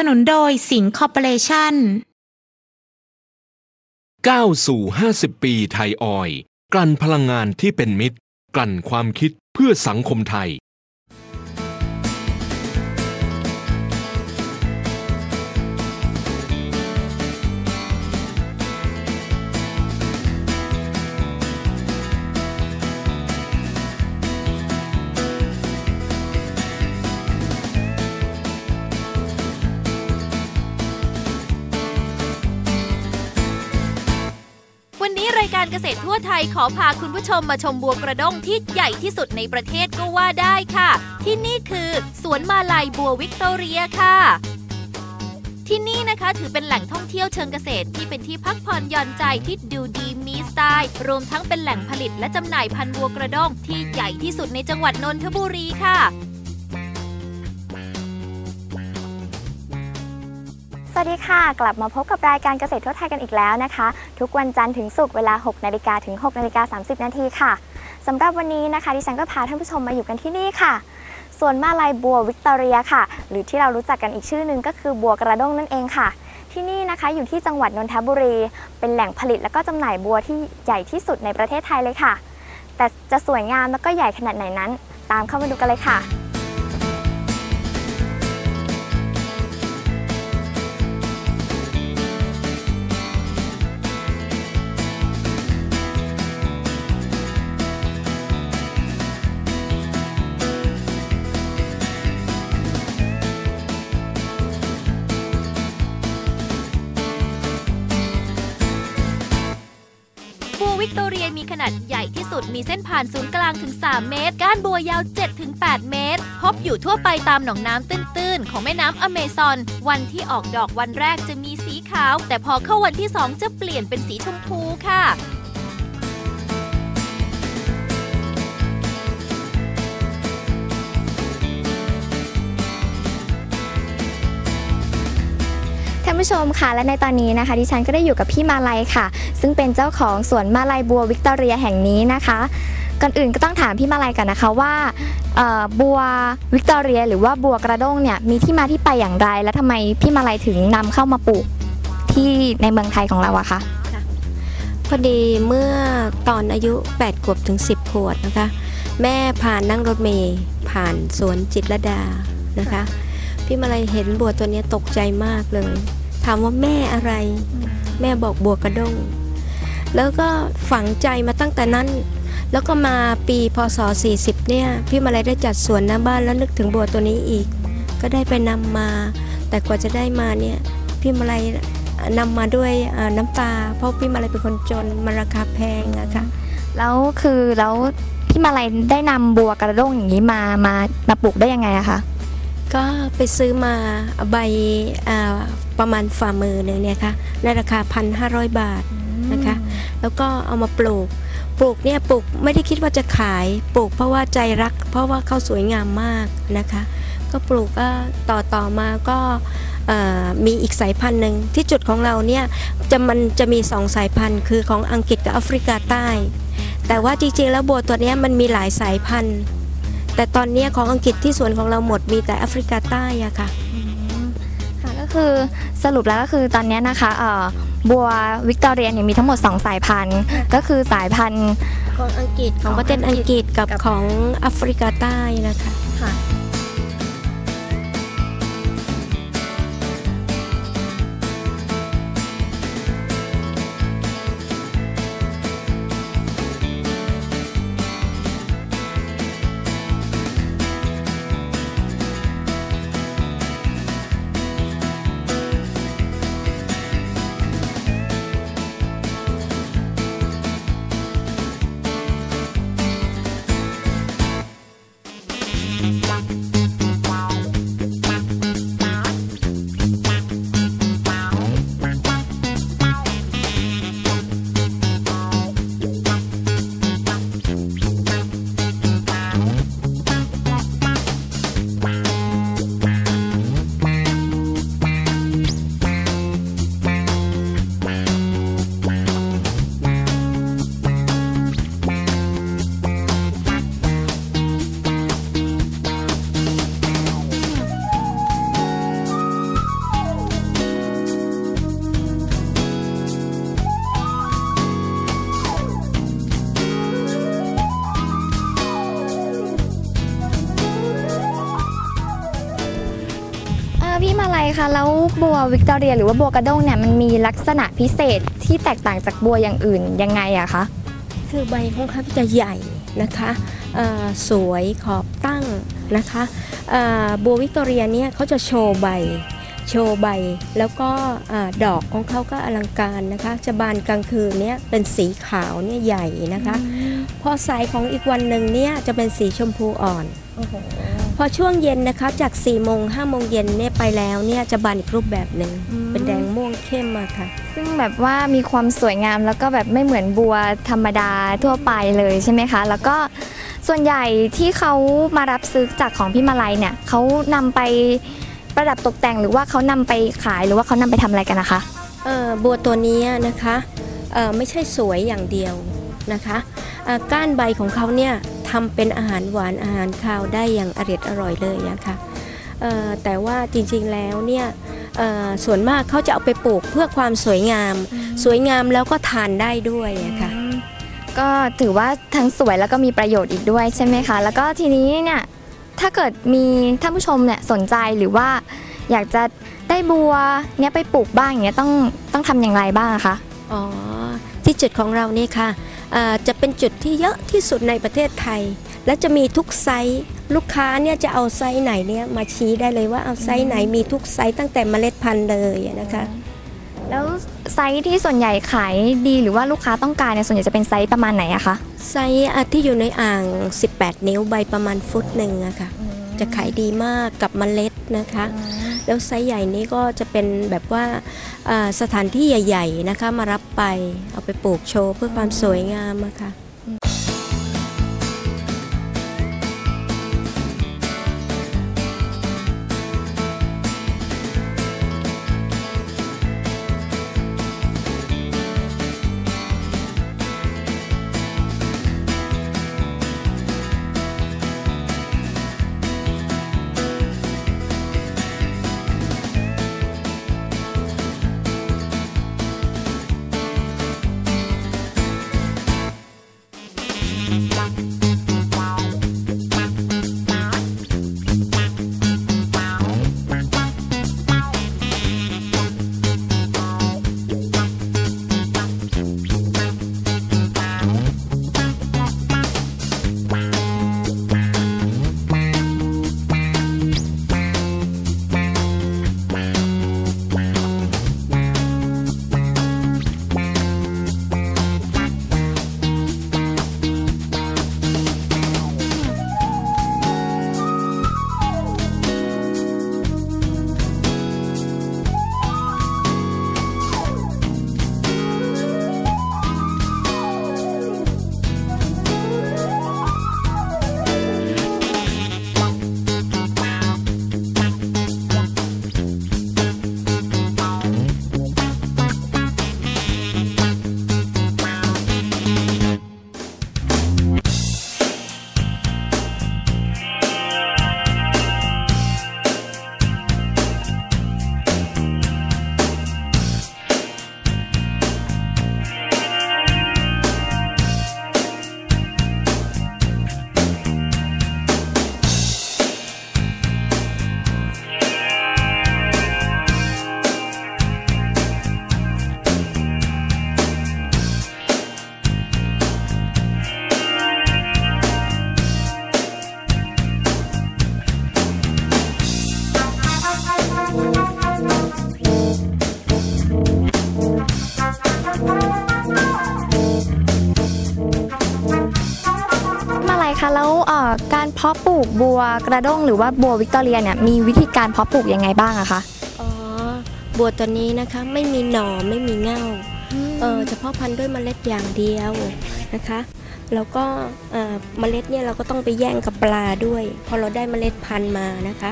บสนุนโดยสิงห์คอร์ปอเรชั่นก้าวสู่ 50 ปีไทยออย กลั่นพลังงานที่เป็นมิตร กลั่นความคิดเพื่อสังคมไทย การเกษตรทั่วไทยขอพาคุณผู้ชมมาชมบัวกระด้งที่ใหญ่ที่สุดในประเทศก็ว่าได้ค่ะ ที่นี่คือสวนมาลายบัววิกตอเรียค่ะที่นี่นะคะถือเป็นแหล่งท่องเที่ยวเชิงเกษตรที่เป็นที่พักผ่อนหย่อนใจที่ดูดีมีสไตล์ รวมทั้งเป็นแหล่งผลิตและจำหน่ายพันธุ์บัวกระด้งที่ใหญ่ที่สุดในจังหวัดนนทบุรีค่ะ วัสดีค่ะ กลับมาพบกับรายการเกษตรทั่วไทยกันอีกแล้วนะคะ ทุกวันจันทร์ถึงศุกร์เวลา 6นาฬิกาถึง6นาฬิกา30 นาทีค่ะสำหรับวันนี้นะคะดิฉันก็พาท่านผู้ชมมาอยู่กันที่นี่ค่ะสวนมาลายบัววิกตอเรียค่ะ หรือที่เรารู้จักกันอีกชื่อหนึ่งก็คือบัวกระด้งนั่นเองค่ะ ที่นี่นะคะอยู่ที่จังหวัดนนทบุรี เป็นแหล่งผลิตและก็จำหน่ายบัวที่ใหญ่ที่สุดในประเทศไทยเลยค่ะ แต่จะสวยงามแล้วก็ใหญ่ขนาดไหนนั้น ตามเข้ามาดูกันเลยค่ะ วิกตอเรียมีขนาดใหญ่ที่สุดมีเส้นผ่านศูนย์กลางถึง 3 เมตร ก้านบัวยาว 7-8 เมตร พบอยู่ทั่วไปตามหนองน้ำตื้นๆ ของแม่น้ำอเมซอน วันที่ออกดอกวันแรกจะมีสีขาว แต่พอเข้าวันที่ 2 จะเปลี่ยนเป็นสีชมพูค่ะานผู้ชมค่ะ และในตอนนี้นะคะ ดิฉันก็ได้อยู่กับพี่มาลัยค่ะ ซึ่งเป็นเจ้าของสวนมาลัยบัววิกตอเรียแห่งนี้นะคะก่อนอื่นก็ต้องถามพี่มาลัยก่อนนะคะว่าบัววิกตอเรีย หรือว่าบัวกระด้งเนี่ยมีที่มาที่ไปอย่างไร และทำไมพี่มาลัยถึงนำเข้ามาปลูกที่ในเมืองไทยของเราอะคะพอดีเมื่อตอนอายุ 8 ขวบถึง 10 ขวบนะคะ แม่ผ่านนั่งรถเมย์ผ่านสวนจิตรดานะคะ พี่มาลัยเห็นบัวตัวนี้ตกใจมากเลยามว่าแม่อะไร แม่บอกบัวกระด้งแล้วก็ฝังใจมาตั้งแต่นั้น แล้วก็มาปีพศ 40 เนี่ย พี่มาลัยได้จัดสวนหน้าบ้านแล้วนึกถึงบัวตัวนี้อีก ก็ได้ไปนำมา แต่กว่าจะได้มาเนี่ย พี่มาลัยนำมาด้วยน้ำตา เพราะพี่มาลัยเป็นคนจนมันราคาแพงอะค่ะ แล้วคือแล้วพี่มาลัยได้นำบัวกระด้งอย่างนี้มา มามาปลูกได้ยังไงอะคะ ก็ไปซื้อมาใบอ่าประมาณฝ่ามือหนึ่งเนี่ยค่ะในราคา 1,500 บาทนะคะแล้วก็เอามาปลูก ปลูกเนี่ยปลูกไม่ได้คิดว่าจะขาย ปลูกเพราะว่าใจรัก เพราะว่าเขาสวยงามมากนะคะ ก็ปลูกก็ต่อต่อมาก็เอ่อมีอีกสายพันธุ์หนึ่งที่จุดของเราเนี่ยจะมันจะมีสองสายพันธุ์ คือของอังกฤษกับแอฟริกาใต้ แต่ว่าจริงๆแล้วบัวตัวเนี้ยมันมีหลายสายพันธุ์ แต่ตอนเนี้ยของอังกฤษที่สวนของเราหมดมีแต่แอฟริกาใต้อะค่ะ ค่ะก็คือสรุปแล้วก็คือตอนนี้นะคะเอ่อบัววิกตอเรียเนี่ยมีทั้งหมด 2 สายพันธุ์ ก็คือสายพันธุ์ ของอังกฤษของประเทศอังกฤษกับของแอฟริกาใต้นะคะ ววิกตอเรียหรือว่าบัวกระด้งเนี่ยมันมีลักษณะพิเศษที่แตกต่างจากบัวอย่างอื่นยังไงอะคะคือใบของเขาจะใหญ่นะคะเอ่อสวยขอบตั้งนะคะเอ่อบัววิกตอเรียเนี่ยเขาจะโชว์ใบโชว์ใบ แล้วก็อาดอกของเขาก็อลังการนะคะจะบานกลางคืนเนี่ยเป็นสีขาวเนี่ยใหญ่นะคะ พอสายของอีกวันหนึ่งเนี่ยจะเป็นสีชมพูอ่อนพ อช่วงเย็นนะคะจาก4ี่โมงห้าโมงเย็นเนี่ยไปแล้วเนี่ยจะบานอีกรูปแบบหนึ่งอืม เป็นแดงม่วงเข้มมาค่ะ ซึ่งแบบว่ามีความสวยงามแล้วก็แบบไม่เหมือนบัวธรรมดาทั่วไปเลยใช่ไหมคะ แล้วก็ส่วนใหญ่ที่เขามารับซื้อจากของพี่มาลัยเนี่ยเขานำไปประดับตกแต่งหรือว่าเขานำไปขายหรือว่าเขานำไปทำอะไรกันนะคะ เอ่อบัวตัวนี้นะคะเอ่อไม่ใช่สวยอย่างเดียวนะคะเอ่อ ก้านใบของเขาเนี่ยทำเป็นอาหารหวานอาหารคาวได้อย่างอร่อยอร่อยเลยนะคะเอ่อแต่ว่าจริงๆแล้วเนี่ยเอ่อส่วนมากเขาจะเอาไปปลูกเพื่อความสวยงาม สวยงามแล้วก็ทานได้ด้วยอะค่ะก็ถือว่าทั้งสวยแล้วก็มีประโยชน์อีกด้วยใช่ไหมคะ แล้วก็ทีนี้เนี่ยถ้าเกิดมีท่านผู้ชมเนี่ยสนใจหรือว่าอยากจะได้บัวเนี่ยไปปลูกบ้างอย่างเงี้ยต้องต้องทำอย่างไรบ้างอะคะอ๋อ ที่จุดของเรานี่ค่ะเอ่อจะเป็นจุดที่เยอะที่สุดในประเทศไทย และจะมีทุกไซส์ลูกค้าเนี่ยจะเอาไซส์ไหนเนี่ยมาชี้ได้เลยว่าเอาไซส์ไหนมีทุกไซส์ตั้งแต่เมล็ดพันธุ์เลยนะคะแล้วไซส์ที่ส่วนใหญ่ขายดีหรือว่าลูกค้าต้องการเนี่ยส่วนใหญ่จะเป็นไซส์ประมาณไหนอะคะไซส์อะที่อยู่ในอ่าง 18 นิ้วใบประมาณฟุตหนึ่งอะค่ะ จะขายดีมากกับเมล็ดนะคะ แล้วไซส์ใหญ่นี้ก็จะเป็นแบบว่าอ่าสถานที่ใหญ่ ๆนะคะมารับไปเอาไปปลูกโชว์เพื่อความสวยงามอะค่ะ การเพาะปลูกบัวกระด้งหรือว่าบัววิกตอเรียเนี่ยมีวิธีการเพาะปลูกยังไงบ้างอะคะอ๋อบัวตัวนี้นะคะไม่มีหน่อไม่มีเง่าเออเฉพาะพันธุ์ด้วยเมล็ดอย่างเดียวนะคะแล้วก็เอ่อเมล็ดเนี่ยเราก็ต้องไปแย่งกับปลาด้วย พอเราได้เมล็ดพันธุ์มานะคะ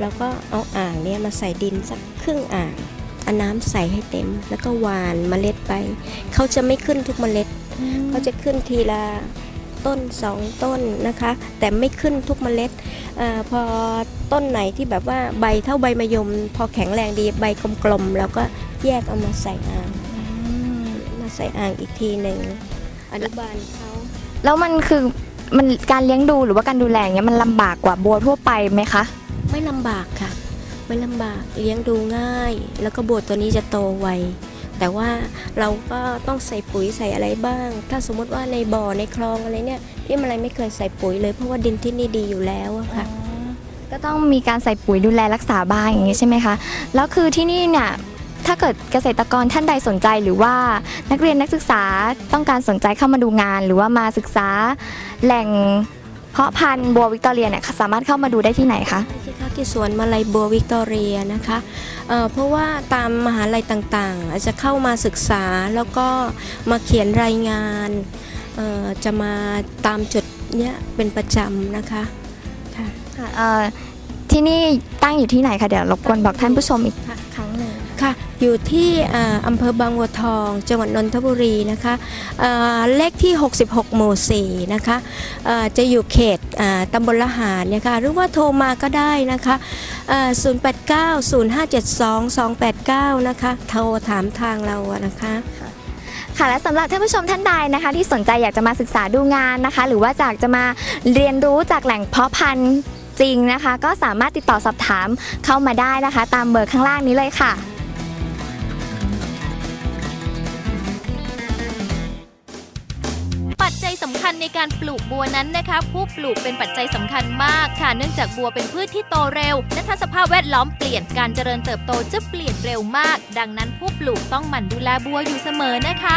เราก็เอาอ่างเนี่ยมาใส่ดินสักครึ่งอ่างเอาน้ำใส่ให้เต็ม แล้วก็หว่านเมล็ดไป เขาจะไม่ขึ้นทุกเมล็ดเขาจะขึ้นทีละ ต้นสองต้นนะคะ แต่ไม่ขึ้นทุกเมล็ดอาพอต้นไหนที่แบบว่าใบเท่าใบมะยม พอแข็งแรงดีใบกลมๆแล้วก็แยกเอามาใส่อ่างมาใส่อ่างอีกทีหนึ่งอนุบาลเขาแล้วมันคือมันการเลี้ยงดูหรือว่าการดูแลอย่างเงี้ยมันลำบากกว่าบัวทั่วไปไหมคะ ไม่ลำบากค่ะ ไม่ลำบากเลี้ยงดูง่าย แล้วก็บัวตัวนี้จะโตไว แต่ว่าเราก็ต้องใส่ปุ๋ยใส่อะไรบ้าง ถ้าสมมติว่าในบ่อในคลองอะไรเนี่ยพี่มาลัยไม่เคยใส่ปุ๋ยเลยเพราะว่าดินที่นี่ดีอยู่แล้วอะค่ะ ก็ต้องมีการใส่ปุ๋ยดูแลรักษาบ้างอย่างนี้ใช่ไหมคะแล้วคือที่นี่เนี่ยถ้าเกิดเกษตรกรท่านใดสนใจหรือว่านักเรียนนักศึกษาต้องการสนใจเข้ามาดูงาน หรือว่ามาศึกษาแหล่ง เพาะพันธุ์บัววิกตอเรียเนี่ยสามารถเข้ามาดูได้ที่ไหนคะที่ค่ะที่สวนมาลัยบัววิกตอเรียนะคะเอ่อเพราะว่าตามมหาลัยต่างๆ อาจจะเข้ามาศึกษาแล้วก็มาเขียนรายงานเอ่อจะมาตามจุดเนี้ยเป็นประจำนะคะค่ะค่ะเอ่อที่นี่ตั้งอยู่ที่ไหนคะเดี๋ยวรบกวนบอกท่านผู้ชมอีกค่ะครั้งหนึ่ง ค่ะอยู่ที่อ่าอำเภอบางบัวทอง จังหวัดนนทบุรีนะคะเลขที่ 66 หมู่ 4 นะคะจะอยู่เขตอ่าตำบลละหารเนี่ยค่ะหรือว่าโทรมาก็ได้นะคะเอ่อ089 0572 289 นะคะโทรถามทางเรานะคะค่ะและสำหรับท่านผู้ชมท่านใดนะคะ ที่สนใจอยากจะมาศึกษาดูงานนะคะ หรือว่าจากจะมาเรียนรู้จากแหล่งเพาะพันธุ์จริงนะคะ ก็สามารถติดต่อสอบถามเข้ามาได้นะคะ ตามเบอร์ข้างล่างนี้เลยค่ะ คัญในการปลูกบัวนั้นนะคะ ผู้ปลูกเป็นปัจจัยสำคัญมากค่ะ เนื่องจากบัวเป็นพืชที่โตเร็ว และถ้าสภาพแวดล้อมเปลี่ยนการเจริญเติบโตจะเปลี่ยนเร็วมาก ดังนั้นผู้ปลูกต้องหมั่นดูแลบัวอยู่เสมอนะคะ